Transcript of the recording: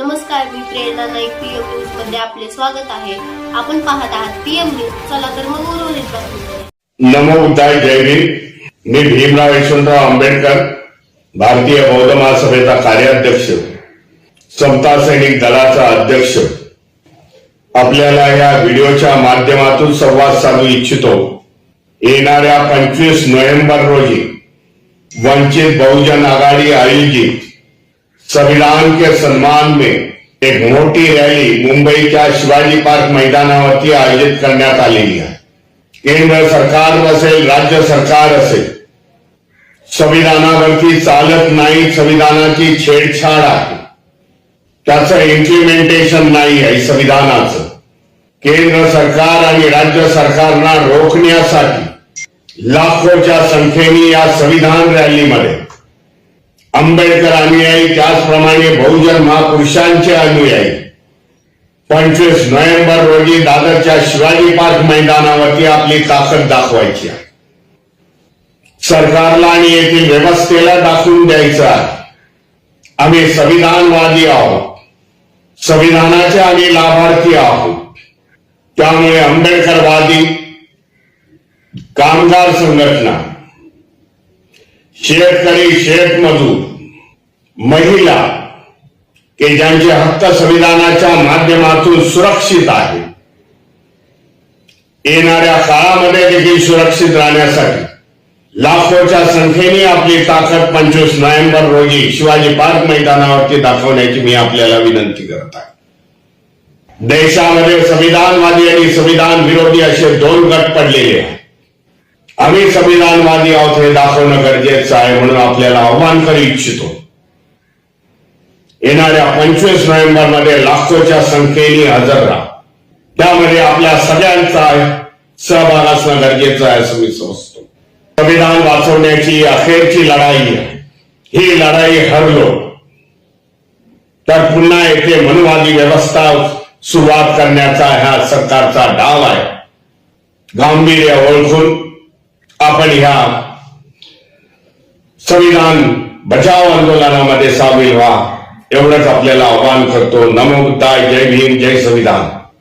नमस्कार मी प्रेरणा नाईक पीएम न्यूजमध्ये आपले स्वागत आहे. आपण पाहत आहात पीएम न्यूज चला तर मग उर्वरित बातमीकडे नमो बुद्धाय जय भीम. मी भीमराव यशवंतराव आंबेडकर भारतीय बौद्ध महासभेचा कार्याध्यक्ष समता सैनिक दलाचा अध्यक्ष. आपल्याला या व्हिडिओच्या माध्यमातून संवाद साधू इच्छितो. येणाऱ्या पंचवीस नोव्हेंबर रोजी वंचित बहुजन आघाडी आयोजित संविधान के सन्मान में एक मोठी रॅली मुंबईच्या शिवाजी पार्क मैदानावरती आयोजित करण्यात आलेली आहे. केंद्र सरकार असेल राज्य सरकार असेल संविधानावरती चालत नाही संविधानाची छेडछाड आहे. त्याचं इम्प्लिमेंटेशन नाही आहे संविधानाचं. केंद्र सरकार आणि राज्य सरकारना रोखण्यासाठी लाखोच्या संख्येने या संविधान रॅलीमध्ये आंबेडकर अनुयायी त्याचप्रमाणे बहुजन महापुरुषांचे अनुयायी. पंचवीस नोव्हेंबर रोजी दादरच्या शिवाजी पार्क मैदानावरती आपली ताकद दाखवायची आहे. सरकारला आणि येथील व्यवस्थेला दाखवून द्यायचं आहे. आम्ही संविधानवादी आहोत. संविधानाचे आम्ही लाभार्थी आहोत. त्यामुळे आंबेडकरवादी कामगार संघटना शेतकरी शेतमजूर महिला की ज्यांचे हक्क संविधानाच्या माध्यमातून सुरक्षित आहे येणाऱ्या काळामध्ये देखील सुरक्षित राहण्यासाठी लाखोच्या संख्येने आपली ताकद पंचवीस नोव्हेंबर रोजी शिवाजी पार्क मैदानावरती दाखवण्याची मी आपल्याला विनंती करत आहे. देशामध्ये संविधानवादी आणि संविधान विरोधी असे दोन गट पडलेले आहेत. आम्ही संविधानवादी आहोत हे दाखवणं गरजेचं आहे म्हणून आपल्याला आव्हान करू इच्छितो. येणाऱ्या पंचवीस नोव्हेंबरमध्ये लाखोच्या संख्येने हजर राहा. त्यामध्ये आपल्या सगळ्यांचा सहभाग असणं गरजेचं आहे असं मी समजतो. संविधान वाचवण्याची अखेरची लढाई आहे. ही लढाई हरलो. तर पुन्हा येथे मनवादी व्यवस्था सुरुवात करण्याचा ह्या सरकारचा डाव आहे. गांभीर्य ओळखून आपण ह्या संविधान बचाव आंदोलनामध्ये सामील व्हा. एवढंच आपल्याला आवाहन करतो नमो जय भीम जय संविधान.